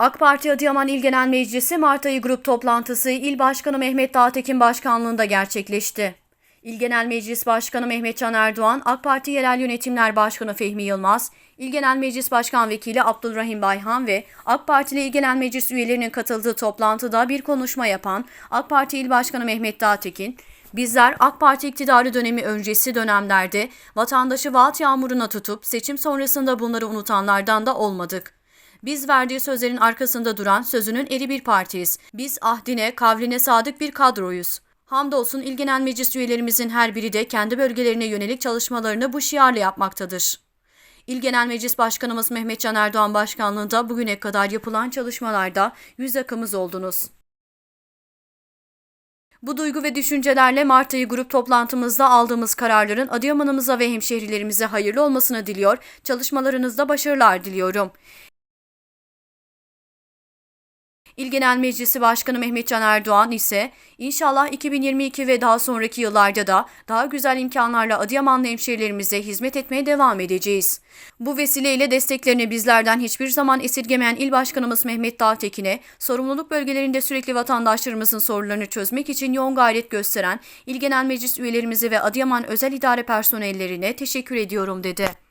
AK Parti Adıyaman İl Genel Meclisi Mart ayı grup toplantısı İl Başkanı Mehmet Dağtekin başkanlığında gerçekleşti. İl Genel Meclis Başkanı Mehmet Can Erdoğan, AK Parti Yerel Yönetimler Başkanı Fehmi Yılmaz, İl Genel Meclis Başkan Vekili Abdülrahim Bayhan ve AK Partili İl Genel Meclis üyelerinin katıldığı toplantıda bir konuşma yapan AK Parti İl Başkanı Mehmet Dağtekin, Bizler AK Parti iktidarı dönemi öncesi dönemlerde vatandaşı vaat yağmuruna tutup seçim sonrasında bunları unutanlardan da olmadık. Biz verdiği sözlerin arkasında duran sözünün eri bir partiyiz. Biz ahdine, kavline sadık bir kadroyuz. Hamdolsun İl Genel Meclis üyelerimizin her biri de kendi bölgelerine yönelik çalışmalarını bu şiarla yapmaktadır. İl Genel Meclis Başkanımız Mehmet Can Erdoğan başkanlığında bugüne kadar yapılan çalışmalarda yüz akımız oldunuz. Bu duygu ve düşüncelerle Mart ayı grup toplantımızda aldığımız kararların Adıyaman'ımıza ve hemşehrilerimize hayırlı olmasını diliyor, çalışmalarınızda başarılar diliyorum. İl Genel Meclisi Başkanı Mehmet Can Erdoğan ise inşallah 2022 ve daha sonraki yıllarda da daha güzel imkanlarla Adıyamanlı hemşehrilerimize hizmet etmeye devam edeceğiz. Bu vesileyle desteklerini bizlerden hiçbir zaman esirgemeyen İl Başkanımız Mehmet Dağtekin'e sorumluluk bölgelerinde sürekli vatandaşlarımızın sorunlarını çözmek için yoğun gayret gösteren İl Genel Meclis üyelerimize ve Adıyaman Özel İdare personellerine teşekkür ediyorum dedi.